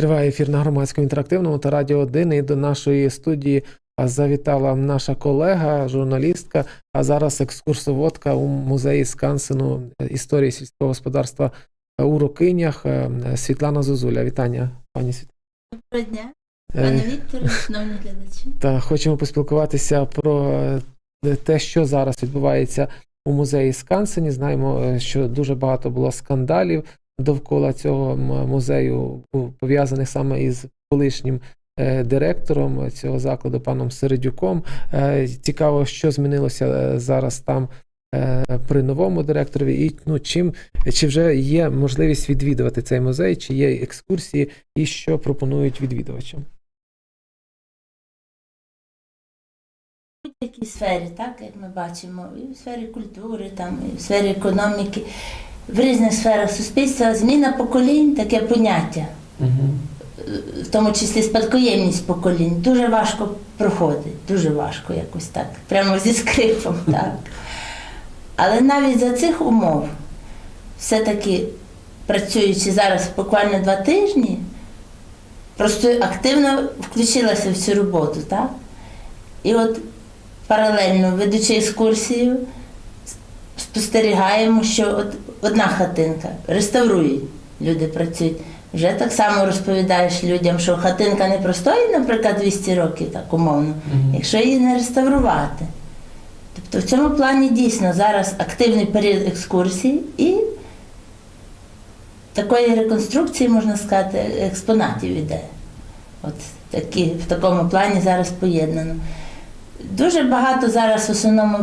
Триває ефір на громадському інтерактивному та радіо 1. І до нашої студії завітала наша колега, журналістка, а зараз екскурсоводка у музеї Скансену е, історії сільського господарства е, у Рокинях е, Світлана Зозуля. Вітання, пані Світлана. Доброго дня, пане Вікторе, шановні глядачі. Та хочемо поспілкуватися про те, що зараз відбувається у музеї Скансені. Знаємо, що дуже багато було скандалів довкола цього музею, пов'язаних саме із колишнім е, директором цього закладу, паном Середюком. Е, Цікаво, що змінилося е, зараз там. При новому директорові, і ну чим чи вже є можливість відвідувати цей музей, чи є екскурсії, і що пропонують відвідувачам? В будь-якій сфері, так, як ми бачимо, і в сфері культури, там, і в сфері економіки, в різних сферах суспільства зміна поколінь таке поняття, Угу. в тому числі спадкоємність поколінь, дуже важко проходить, дуже важко якось так, прямо зі скрипом. Так. Але навіть за цих умов, все-таки працюючи зараз буквально два тижні, просто активно включилася в цю роботу. Так? І от паралельно ведучи екскурсію, спостерігаємо, що от одна хатинка реставрують, люди працюють. Вже так само розповідаєш людям, що хатинка не простоїть, наприклад, 200 років, так умовно, якщо її не реставрувати. Тобто в цьому плані дійсно зараз активний період екскурсій і такої реконструкції, можна сказати, експонатів іде. От такі, в такому плані зараз поєднано. Дуже багато зараз в основному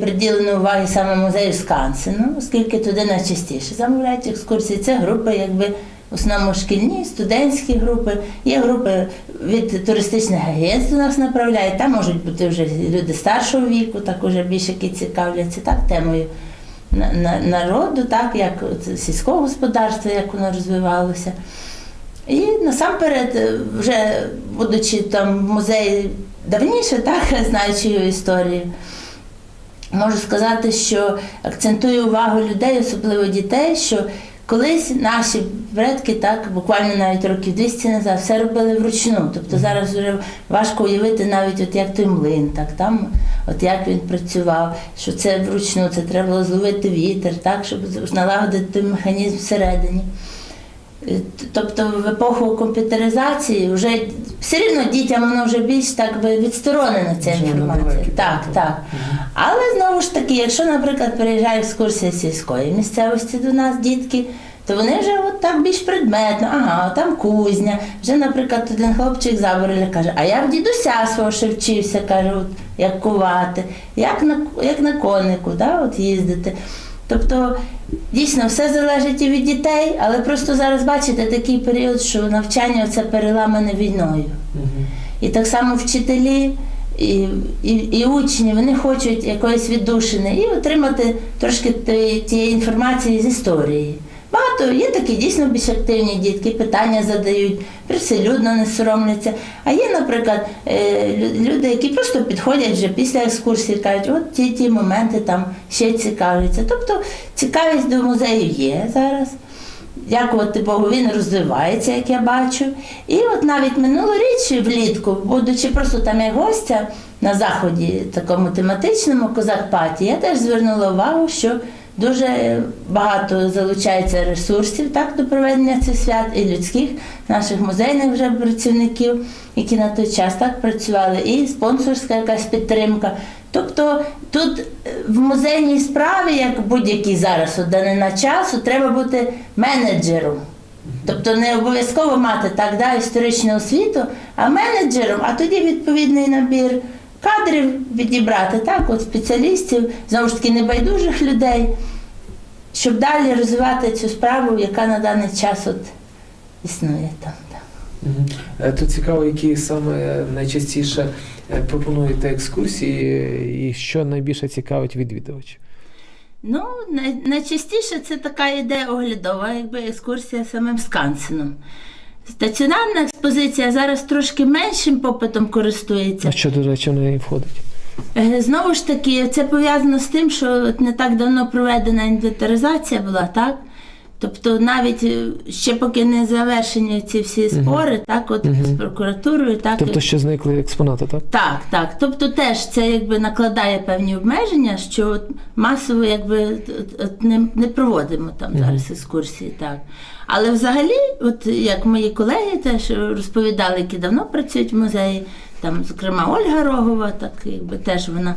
приділено уваги саме музею Скансену, оскільки туди найчастіше замовляють екскурсії. Це групи, якби в основному шкільні, студентські групи. Є групи від туристичних агентств нас направляють. Там можуть бути вже люди старшого віку, так уже більше які цікавляться так, темою на- на- народу, так, як сільського господарства, як воно розвивалося. І насамперед, е, вже будучи там в музеї давніше, так, знаючи його історію, можу сказати, що акцентую увагу людей, особливо дітей, що колись наші предки, так, буквально навіть років 200 назад, все робили вручну. Тобто зараз вже важко уявити навіть от як той млин, так, там, от як він працював, що це вручну, це треба було зловити вітер, так, щоб налагодити той механізм всередині. Тобто в епоху комп'ютеризації вже все рівно дітям воно вже більш так би відсторонена ця інформація. Так, так. Але знову ж таки, якщо, наприклад, приїжджає екскурсія сільської місцевості до нас, дітки, то вони вже от так більш предметно, ага, там кузня. Вже, наприклад, один хлопчик забореля каже, а я в дідуся свого ще вчився, каже, от, як кувати, як на, як на конику, да, от їздити. Тобто, дійсно, все залежить і від дітей, але просто зараз бачите такий період, що навчання це переламане війною. І так само вчителі і, і, і учні вони хочуть якоїсь віддушини і отримати трошки тієї, інформації з історії. Багато є такі дійсно більш активні дітки, питання задають, привселюдно не соромляться. А є, наприклад, е, люди, які просто підходять вже після екскурсії, кажуть, от ті ті моменти там ще цікавляться. Тобто цікавість до музею є зараз. Дякувати Богу, він розвивається, як я бачу. І от навіть минулоріч влітку, будучи просто там як гостя на заході такому тематичному козак паті, я теж звернула увагу, що дуже багато залучається ресурсів так, до проведення цих свят і людських наших музейних вже працівників, які на той час так працювали, і спонсорська якась підтримка. Тобто тут е, в музейній справі, як будь-якій зараз от данина часу, треба бути менеджером. Тобто не обов'язково мати так да, історичну освіту, а менеджером, а тоді відповідний набір кадрів відібрати, так, от спеціалістів, знову ж таки, небайдужих людей, щоб далі розвивати цю справу, яка на даний час от існує там. Е, Тут цікаво, які саме найчастіше е, пропонуєте екскурсії, і що найбільше цікавить відвідувачів. Ну, най- найчастіше це така іде оглядова, якби екскурсія самим Скансеном. Стаціонарна експозиція зараз трошки меншим попитом користується. А що, до речі, в неї входить? Е, Знову ж таки, це пов'язано з тим, що не так давно проведена інвентаризація була, так? Тобто навіть е, ще поки не завершені ці всі спори, так, от з прокуратурою, так. Тобто, що зникли експонати, так? Так, так. Тобто теж це якби накладає певні обмеження, що от масово якби от- от не, не проводимо там зараз екскурсії. Так. Але взагалі, от як мої колеги теж розповідали, які давно працюють в музеї, там, зокрема, Ольга Рогова, так якби теж вона.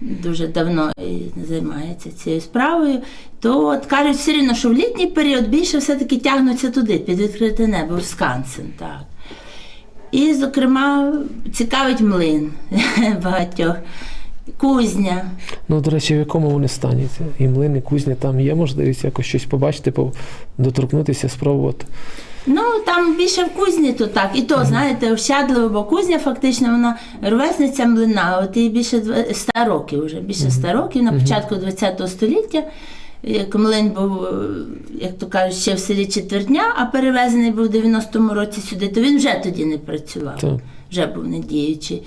Дуже давно займається цією справою, то от кажуть все рівно, що в літній період більше все-таки тягнуться туди, під відкрите небо, в Скансен. Так. І, зокрема, цікавить млин багатьох. Кузня. Ну, до речі, в якому вони стані? І млин, і кузня, там є можливість якось щось побачити, по- доторкнутися, спробувати. Ну, там більше в кузні, то так. І то, знаєте, ощадливо, бо кузня фактично вона ровесниця млина, от їй більше дв- 100 років вже, більше 100 років, на початку ХХ століття. Як млин був, е, як то кажуть, ще в селі Четвертня, а перевезений був у 90-му році сюди, то він вже тоді не працював. Вже був не діючий.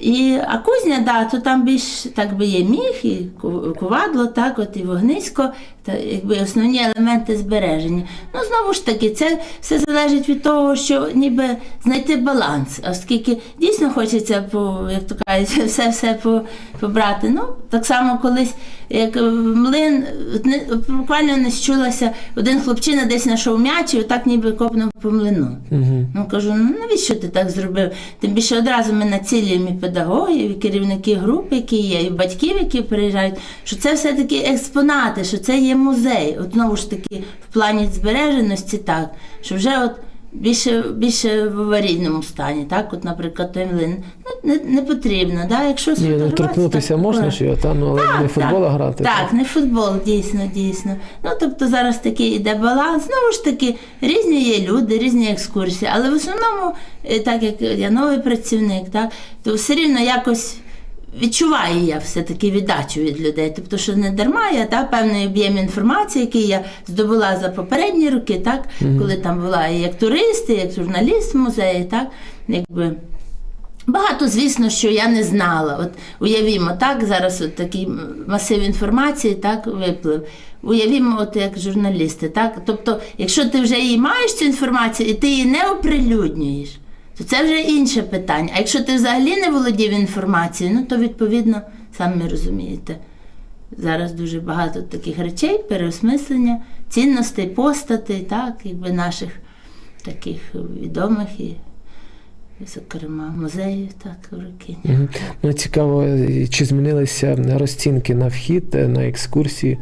І, а кузня, да, то там більш так би є міх, і ку- кувадло, так, от і вогнисько, та якби основні елементи збереження. Ну, знову ж таки, це все залежить від того, що ніби знайти баланс, оскільки дійсно хочеться по, як то кажуть, все все по, побрати. Ну, так само колись, як е, млин, не, буквально не щулася, один хлопчина десь знайшов м'яч і отак ніби копнув по млину. Угу. Ну кажу, ну навіщо ти так зробив? Тим більше одразу ми націлюємо педагогів, і керівників груп, які є, і батьків, які приїжджають, що це все-таки експонати, що це є музей. От знову ж таки, в плані збереженості так, що вже от. Більше, більше в аварійному стані, так? От, наприклад, той млин. Ну, не, не потрібно, да? якщо Ні, ну торкнутися так, можна так. ж там, ну, але не в футбол так, грати. Так, не футбол, дійсно, дійсно. Ну тобто зараз такий іде баланс. Знову ж таки, різні є люди, різні екскурсії, але в основному, е, так як я новий працівник, так, то все рівно якось. Відчуваю я все-таки віддачу від людей. Тобто, що не дарма я та, певний об'єм інформації, який я здобула за попередні роки, так, коли там була і як турист, і як журналіст в музеї, так, якби. Багато, звісно, що я не знала. От уявімо, так, зараз от такий масив інформації так, виплив. Уявімо, от як журналісти, так? Тобто, якщо ти вже її маєш цю інформацію і ти її не оприлюднюєш, то це вже інше питання. А якщо ти взагалі не володів інформацією, ну то відповідно, самі розумієте. Зараз дуже багато таких речей, переосмислення, цінностей, постатей, так, якби наших таких відомих і, зокрема, музеїв, так. Мгм. Ну, цікаво, чи змінилися розцінки на вхід, на екскурсії,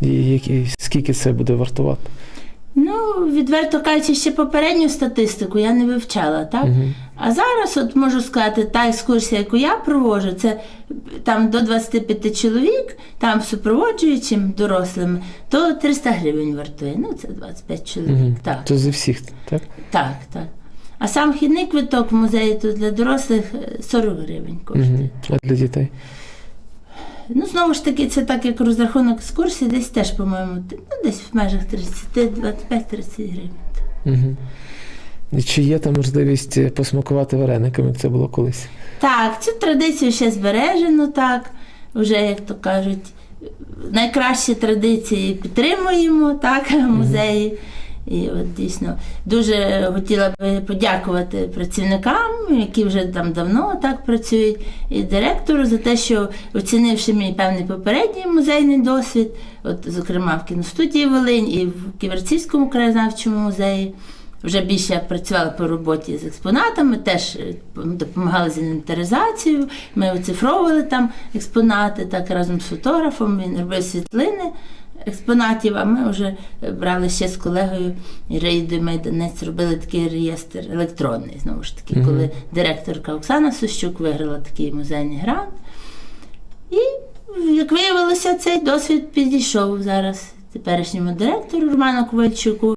і скільки це буде вартувати? Ну, відверто кажучи, ще попередню статистику я не вивчала, так? А зараз, от можу сказати, та екскурсія, яку я проводжу, це там до 25 чоловік, там супроводжуючим дорослими, то 300 гривень вартує. Ну, це 25 чоловік. Мгм. Так, То за всіх, так? так, так. А сам вхідний квиток в музеї тут для дорослих е, 40 гривень коштує. Мгм. А для дітей? Ну, знову ж таки, це так як розрахунок екскурсії, десь теж, по-моєму, ну, десь в межах 30, 25-30 гривень. Угу. І чи є там можливість е, посмакувати варениками, як це було колись? Так, цю традицію ще збережено, так. Вже, як то кажуть, найкращі традиції підтримуємо так, музеї. І от дійсно дуже хотіла би подякувати працівникам, які вже там давно так працюють, і директору за те, що оцінивши мій певний попередній музейний досвід, от, зокрема в кіностудії Волинь і в Ківерцівському краєзнавчому музеї. Вже більше я працювала по роботі з експонатами, теж е, допомагала з інвентаризацією. Ми оцифровували там експонати так разом з фотографом. Він робив світлини експонатів, а ми вже брали ще з колегою Іридою Майданець, робили такий реєстр електронний, знову ж таки, коли директорка Оксана Сущук виграла такий музейний грант. І, як виявилося, цей досвід підійшов зараз теперішньому директору Роману Ковальчуку.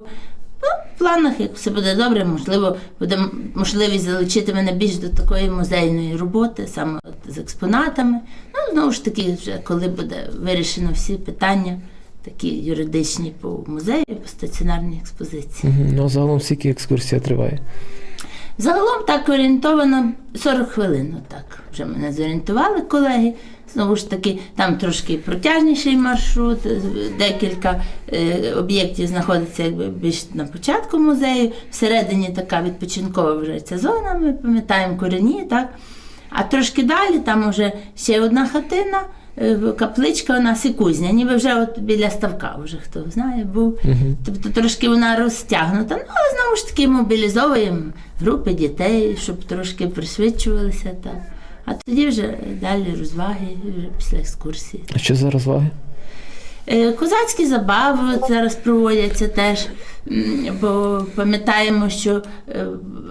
Ну, в планах, як все буде добре, можливо, буде можливість залучити мене більш до такої музейної роботи, саме з експонатами. Ну, знову ж таки, вже коли буде вирішено всі питання, такі юридичні по музею, по стаціонарній експозиції. Угу. Ну, а загалом скільки екскурсія триває? Загалом так орієнтовано 40 хвилин. Так вже мене зорієнтували колеги. Знову ж таки, там трошки протяжніший маршрут, декілька е, об'єктів знаходиться якби більш на початку музею. Всередині така відпочинкова вже ця зона, ми пам'ятаємо корені, так. А трошки далі там вже ще одна хатина, капличка у нас і кузня, ніби вже от біля ставка, вже хто знає, був. Тобто трошки вона розтягнута. Ну, але знову ж таки мобілізовуємо групи дітей, щоб трошки присвідчувалися Так. А тоді вже далі розваги, вже після екскурсії. А що за розваги? Е, Козацькі забави зараз проводяться теж, бо пам'ятаємо, що е,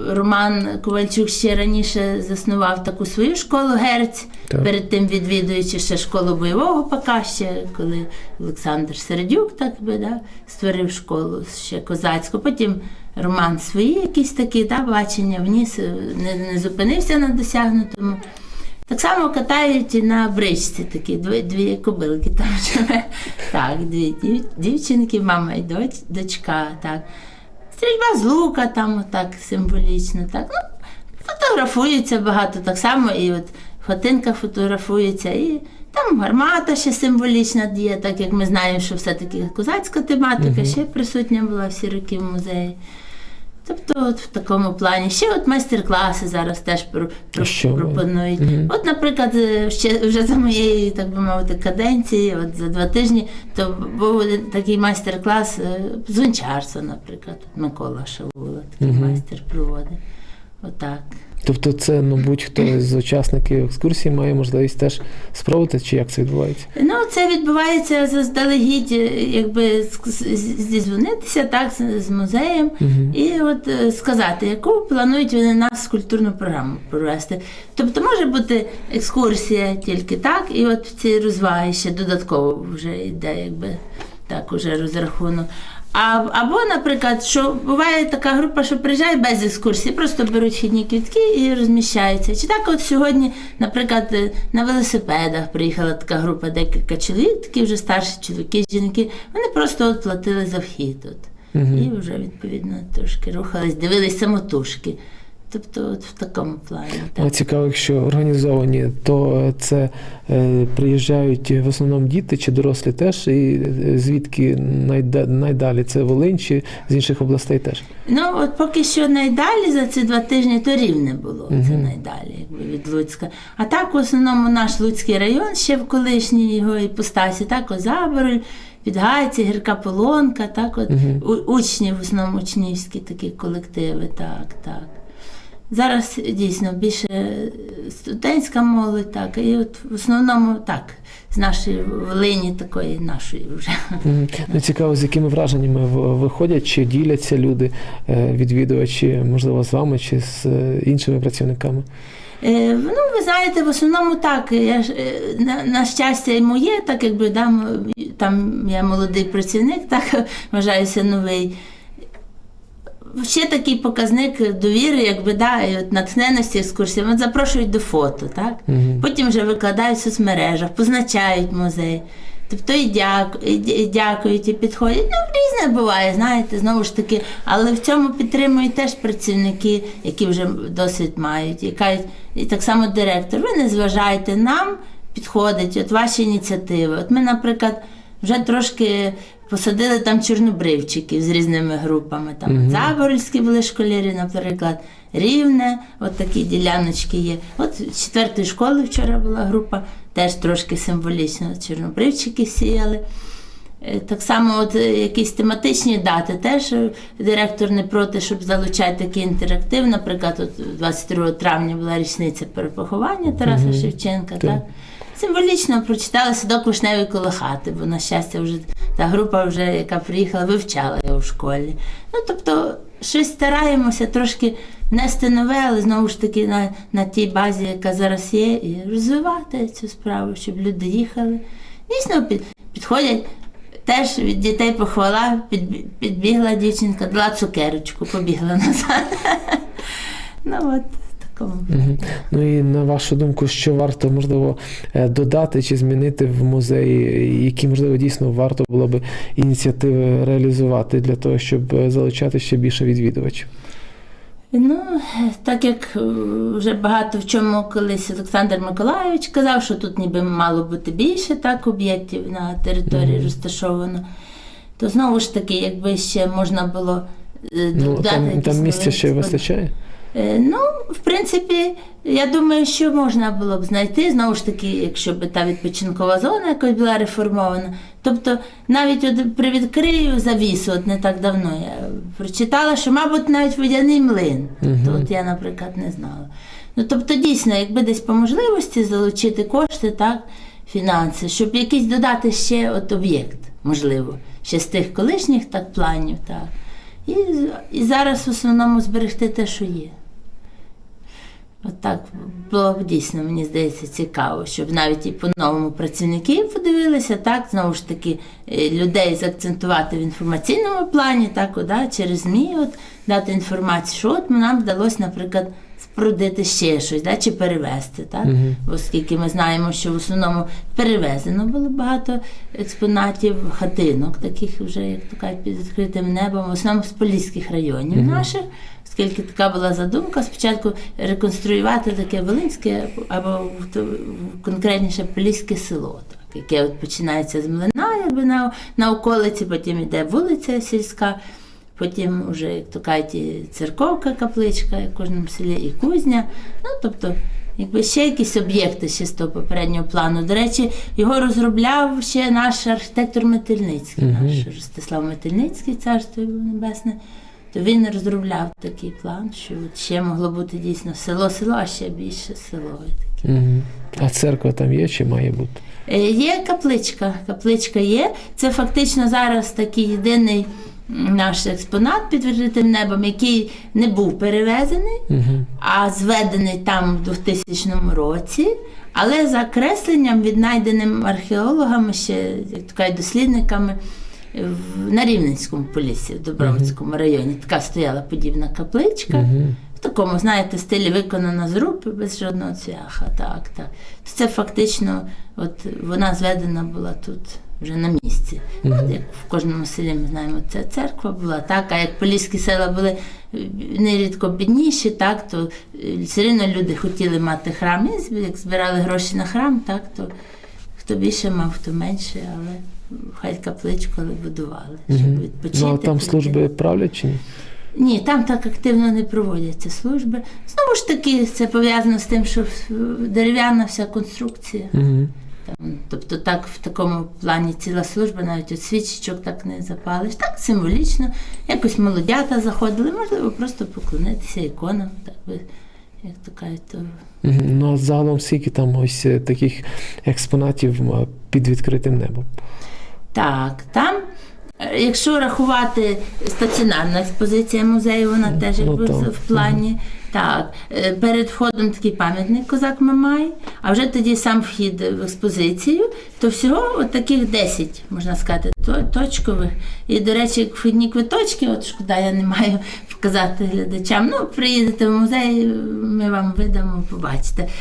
Роман Ковальчук ще раніше заснував таку свою школу герць, Так. перед тим відвідуючи ще школу бойового пока ще, коли Олександр Середюк так би, да, створив школу ще козацьку. Потім Роман свої якісь такі да, бачення вніс, е, не, не зупинився на досягнутому. Так само катають на бричці такі дві, дві кобилки там живе. Так, дві дів, дівчинки, мама і доч, дочка. Так. Стрільба з лука там отак символічно. Так. Ну, фотографуються багато так само, і от хатинка фотографується, і там гармата ще символічна діє, так як ми знаємо, що все-таки козацька тематика ще присутня була всі роки в музеї. Тобто, от в такому плані. Ще от майстер-класи зараз теж про, про, пропонують. Мгм. От, наприклад, е, ще вже за моєї, так би мовити, каденції, от за два тижні, то був такий майстер-клас е, з гончарства, наприклад. Микола Шавула, такий Мгм. майстер проводить. Отак. Тобто, це, ну, будь-хто з учасників екскурсії має можливість теж спробувати, чи як це відбувається? Ну, це відбувається заздалегідь, е, якби зізвонитися так з- музеєм Мгм. і от е, сказати, яку планують вони нас культурну програму провести. Тобто може бути екскурсія тільки так, і от ці розваги ще додатково вже йде, якби так, уже розрахунок. А, або, наприклад, що буває така група, що приїжджає без екскурсії, просто беруть вхідні квітки і розміщаються. Чи так, от сьогодні, наприклад, е, на велосипедах приїхала така група, декілька чоловік, такі вже старші чоловіки, жінки. Вони просто от платили за вхід. тут. Угу. І вже відповідно трошки рухались, дивились самотужки. Тобто, от в такому плані. Так. Цікаво, якщо організовані, то це е, приїжджають в основному діти чи дорослі теж, і е, звідки найда- найдалі це Волинь чи з інших областей теж. Ну, от поки що найдалі за ці два тижні то рівне було. Це найдалі, якби від Луцька. А так, в основному, наш Луцький район ще в колишній його іпостасі, так, Озабороль, Підгайці, Гірка Полонка, так, от Мгм. у- учні, в основному учнівські такі колективи, так, так. Зараз дійсно більше студентська молодь, так, і от в основному так, з нашої Волині такої нашої вже. Ну, цікаво, з якими враженнями виходять, чи діляться люди, е, відвідувачі, можливо, з вами чи з е, іншими працівниками. Е, Ну, ви знаєте, в основному так. Я ж, на, на щастя і моє, так якби да, м- там я молодий працівник, так вважаюся новий. Ще такий показник довіри, якби да, і от натхненості екскурсії. От запрошують до фото, так? Мгм. Потім вже викладають в соцмережах, позначають музей. Тобто і, дяку, і, дякують, і підходять. Ну, різне буває, знаєте, знову ж таки. Але в цьому підтримують теж працівники, які вже досвід мають. І кажуть, і так само директор, ви не зважайте, нам підходить от ваші ініціативи. От ми, наприклад, вже трошки посадили там чорнобривчиків з різними групами. Там Мгм. Заборольські були школярі, наприклад, Рівне, от такі діляночки є. От з четвертої школи вчора була група, теж трошки символічно чорнобривчики сіяли. Е, Так само, от е, якісь тематичні дати, теж е, директор не проти, щоб залучати такий інтерактив. Наприклад, от 22 травня була річниця перепоховання Тараса Мгм. Шевченка. Так. Символічно прочитали садок вишневий коло хати, бо, на щастя, вже та група, вже, яка приїхала, вивчала його в школі. Ну, тобто, щось стараємося трошки внести нове, але знову ж таки на, на тій базі, яка зараз є, і розвивати цю справу, щоб люди їхали. Дійсно, під, підходять. Теж від дітей похвала, під, підбігла дівчинка, дала цукерочку, побігла назад. Ну от в Ну і на вашу думку, що варто можливо е, додати чи змінити в музеї, які можливо дійсно варто було би ініціативи реалізувати для того, щоб е, залучати ще більше відвідувачів? Ну, так як е, вже багато в чому колись Олександр Миколайович казав, що тут ніби мало бути більше так об'єктів на території Мгм. розташовано, то знову ж таки, якби ще можна було е, Ну, там, там місця ще вистачає? Е, Ну, в принципі, я думаю, що можна було б знайти, знову ж таки, якщо б та відпочинкова зона якось була реформована. Тобто, навіть от привідкрию завісу, от не так давно я прочитала, що, мабуть, навіть водяний млин. Тобто, Мгм. от я, наприклад, не знала. Ну, тобто, дійсно, якби десь по можливості залучити кошти, так, фінанси, щоб якийсь додати ще от об'єкт, можливо, ще з тих колишніх так планів, так. І, і зараз в основному зберегти те, що є. От було б дійсно, мені здається, цікаво, щоб навіть і по-новому працівників подивилися, так, знову ж таки, е, людей заакцентувати в інформаційному плані, так, да, через ЗМІ от, дати інформацію, що от нам вдалося, наприклад, спорудити ще щось, да, чи перевезти, так? Мгм. оскільки ми знаємо, що в основному перевезено було багато експонатів хатинок, таких вже, як то кажуть, під відкритим небом, в основному з поліських районів Мгм. наших. Оскільки така була задумка, спочатку реконструювати таке Волинське або конкретніше Поліське село, так, яке от починається з млина, якби на, на околиці, потім йде вулиця сільська, потім вже, як то кажуть, і церковка, капличка, в кожному селі, і кузня. Ну, тобто, якби ще якісь об'єкти ще з того попереднього плану. До речі, його розробляв ще наш архітектор Метельницький, наш Ростислав Метельницький, царство йому небесне. То він розробляв такий план, що от ще могло бути дійсно село-село, а ще більше село. таке. А церква там є чи має бути? Е, Є капличка. Капличка є. Це фактично зараз такий єдиний наш експонат під відкритим небом, який не був перевезений, Угу. а зведений там в 2000 році. Але за кресленням, віднайденим археологами, ще як то кажуть, дослідниками на Рівненському полісі, в Добровицькому районі. Така стояла подібна капличка. В такому, знаєте, стилі виконана з рупи без жодного цвяха. Так, так. То це фактично, от вона зведена була тут вже на місці. От як в кожному селі ми знаємо, це церква була, так, а як поліські села були е, нерідко бідніші, так, то е, все одно люди хотіли мати храм. І як збирали гроші на храм, так, то хто більше мав, хто менше, але хай капличку але будували, щоб відпочити. Ну, а там служби правлять чи ні? Ні, там так активно не проводяться служби. Знову ж таки, це пов'язано з тим, що е, дерев'яна вся конструкція. Угу. Там, тобто так в такому плані ціла служба, навіть от свічечок так не запалиш. Так символічно. Якось молодята заходили, можливо, просто поклонитися іконам. Так би, як то кажуть, то. Ну, а загалом скільки там ось е, таких експонатів під відкритим небом? Так, там, е, якщо рахувати стаціонарна експозиція музею, вона теж Ну, якби так. в плані. Так, е, перед входом такий пам'ятник козак Мамай, а вже тоді сам вхід в експозицію, то всього от таких 10, можна сказати, точкових. І, до речі, вхідні квиточки, от шкода, я не маю показати глядачам. Ну, приїдете в музей, ми вам видамо, побачите.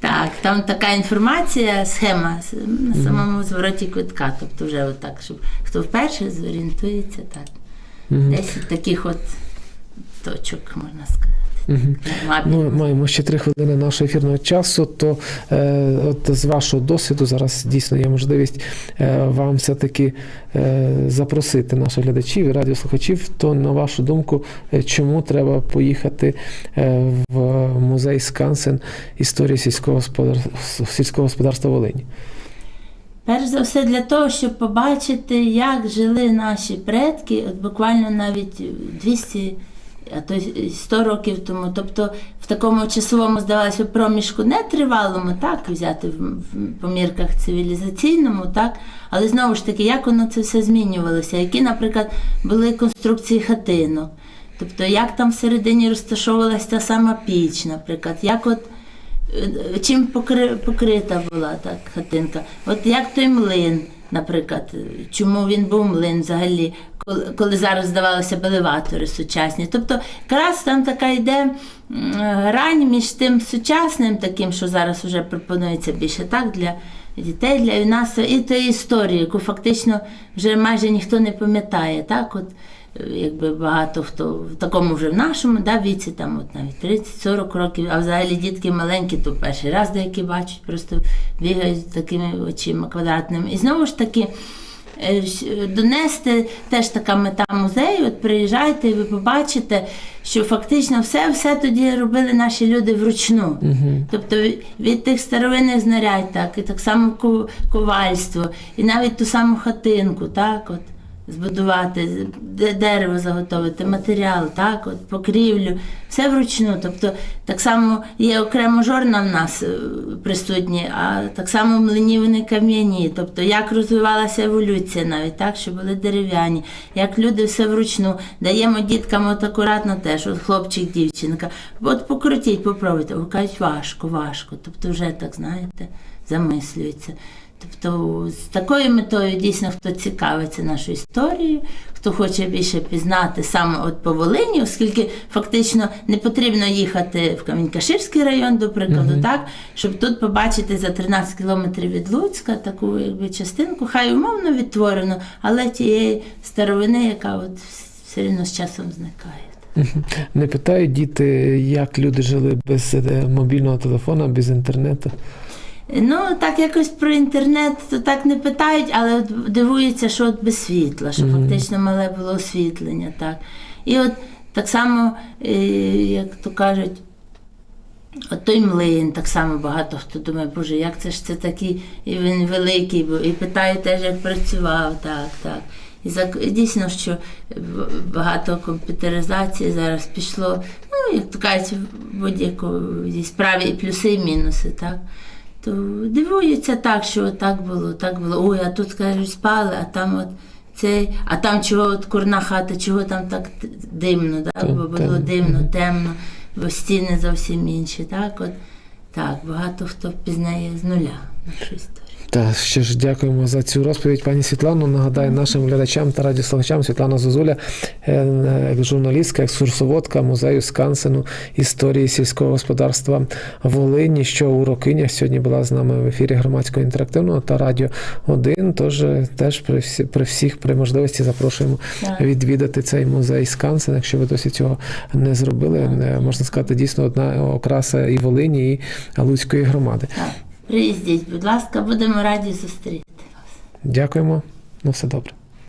Так, там така інформація, схема на самому звороті квитка. Тобто вже отак, щоб хто вперше зорієнтується, так. Угу. 10 таких от точок, можна сказати. Ну, маємо ще три хвилини нашого ефірного часу. То е, от з вашого досвіду зараз дійсно є можливість е, вам все-таки е, запросити наших глядачів і радіослухачів. То на вашу думку, е, чому треба поїхати е, в музей Скансен історії сільського господарства, сільського господарства Волині? Перш за все для того, щоб побачити, як жили наші предки, от буквально навіть 200, а то 100 років тому. Тобто в такому часовому, здавалося, проміжку не тривалому, так, взяти в, помірках цивілізаційному, так, але знову ж таки, як воно це все змінювалося, які, наприклад, були конструкції хатинок. Тобто, як там всередині розташовувалася та сама піч, наприклад, як от Е, чим покри- покрита була так хатинка. От як той млин, наприклад, чому він був млин взагалі, коли, коли зараз здавалося б елеватори сучасні. Тобто якраз там така йде грань між тим сучасним, таким, що зараз вже пропонується більше так для дітей для юнацтва і тої історії, яку фактично вже майже ніхто не пам'ятає. Так, от якби багато хто в такому вже в нашому да, віці, там от навіть 30-40 років, а взагалі дітки маленькі, то перший раз деякі бачать, просто бігають такими очима квадратними. І знову ж таки. е, Донести теж така мета музею. От приїжджайте, і ви побачите, що фактично все, все тоді робили наші люди вручну. Тобто від- від тих старовинних знарядь, так, і так само ковальство, і навіть ту саму хатинку, так, от, збудувати, де- дерево заготовити, матеріал, так, от, покрівлю, все вручну. Тобто так само є окремо жорна в нас е, присутні, а так само млині вони кам'яні. Тобто як розвивалася еволюція навіть, так, що були дерев'яні, як люди все вручну. Даємо діткам от акуратно теж, от хлопчик, дівчинка. От покрутіть, попробуйте. Кажуть, важко, важко. Тобто вже так, знаєте, замислюються. Тобто з такою метою дійсно хто цікавиться нашою історією, хто хоче більше пізнати саме от по Волині, оскільки фактично не потрібно їхати в Камінь-Каширський район, до прикладу, так, щоб тут побачити за 13 кілометрів від Луцька таку якби частинку, хай умовно відтворену, але тієї старовини, яка от все рівно з часом зникає. Не питають діти, як люди жили без е, мобільного телефона, без інтернету. Ну, так якось про інтернет то так не питають, але дивуються, що от без світла, що фактично мале було освітлення. Так. І от так само, е, як то кажуть, от той млин, так само багато хто думає, боже, як це ж це такий, і він великий, був, і питає теж, як працював, так, так. І зак- дійсно, що багато комп'ютеризації зараз пішло, ну, як то кажуть, в будь-якій справі і плюси, і мінуси, так. То дивуються так, що так було, так було. Ой, а тут кажуть, спали, а там от цей, а там чого от курна хата, чого там так димно, так? Бо було димно, темно, бо стіни зовсім інші. Так, от, так, багато хто впізнає з нуля на історію. Та ще ж дякуємо за цю розповідь, пані Світлано. Нагадаю нашим глядачам та радіослухачам Світлана Зозуля, е, е, журналістка, екскурсоводка музею Скансену історії сільського господарства Волині, що у Рокинях сьогодні була з нами в ефірі громадського інтерактивного та радіо 1. Тож е, теж при всі при всіх при можливості запрошуємо відвідати цей музей Скансен. Якщо ви досі цього не зробили, можна сказати, дійсно одна окраса і Волині, і Луцької громади. Приїздіть, будь ласка, будемо раді зустріти вас. Дякуємо. На все добре.